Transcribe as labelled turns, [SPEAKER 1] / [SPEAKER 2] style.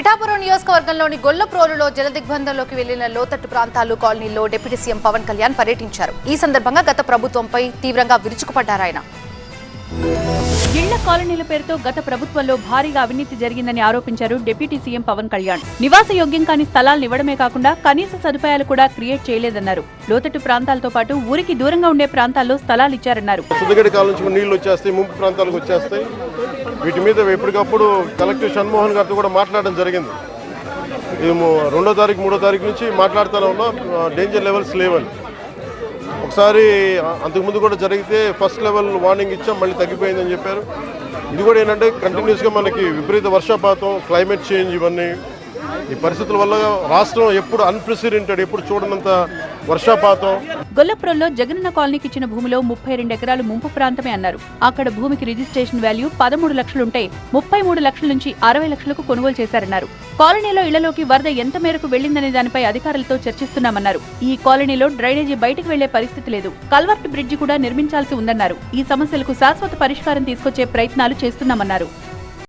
[SPEAKER 1] పిఠాపురం నియోజకవర్గంలోని గొల్లప్రోలులో జలదిగ్బంధంలోకి వెళ్ళిన లోతట్టు ప్రాంతాలు కాలనీలో డిప్యూటీ సీఎం పవన్ కళ్యాణ్ పర్యటించారు. ఈ సందర్భంగా గత ప్రభుత్వంపై తీవ్రంగా విరుచుకుపడ్డారు ఆయన.
[SPEAKER 2] ఇళ్ళ కాలనీల పేరుతో గత ప్రభుత్వంలో భారీగా అవినీతి జరిగిందని ఆరోపించారు డిప్యూటీ సీఎం పవన్ కళ్యాణ్. నివాస యోగ్యం కాని స్థలాలను ఇవ్వడమే కాకుండా కనీస సదుపాయాలు కూడా క్రియేట్ చేయలేదన్నారు. లోతట్టు ప్రాంతాలతో పాటు ఊరికి దూరంగా ఉండే ప్రాంతాల్లో స్థలాలు ఇచ్చారన్నారు.
[SPEAKER 3] కాలం నీళ్ళు వచ్చేస్తాయి ముంపు ప్రాంతాలకు వచ్చేస్తాయి. వీటి మీద ఎప్పటికప్పుడు కలెక్టర్ షణ్మోహన్ గారితో కూడా మాట్లాడడం జరిగింది. రెండో తారీఖు మూడో తారీఖు నుంచి మాట్లాడుతూనే ఉన్నాం డేంజర్ లెవెల్స్ లేవని. ఒకసారి అంతకుముందు కూడా జరిగితే ఫస్ట్ లెవెల్ వార్నింగ్ ఇచ్చాం మళ్ళీ తగ్గిపోయిందని చెప్పారు. ఇది కూడా ఏంటంటే కంటిన్యూస్గా మనకి విపరీత వర్షపాతం క్లైమేట్ చేంజ్ ఇవన్నీ. ఈ పరిస్థితుల వల్ల రాష్ట్రం ఎప్పుడు అన్ప్రెసిడెంటెడ్ ఎప్పుడు చూడనంత వర్షపాతం.
[SPEAKER 2] గొల్లపురంలో జగనన్న కాలనీకి ఇచ్చిన భూమిలో ముప్పై రెండు ఎకరాలు ముంపు ప్రాంతమే అన్నారు. అక్కడ భూమికి రిజిస్ట్రేషన్ వాల్యూ పదమూడు లక్షలుంటే ముప్పై మూడు లక్షల నుంచి అరవై లక్షలకు కొనుగోలు చేశారన్నారు. కాలనీలో ఇళ్ళలోకి వరద ఎంత మేరకు వెళ్ళిందనే దానిపై అధికారులతో చర్చిస్తున్నామన్నారు. ఈ కాలనీలో డ్రైనేజీ బయటకు వెళ్ళే పరిస్థితి లేదు. కల్వర్ట్ బ్రిడ్జి కూడా నిర్మించాల్సి ఉందన్నారు. ఈ సమస్యలకు శాశ్వత పరిష్కారం తీసుకొచ్చే ప్రయత్నాలు చేస్తున్నామన్నారు.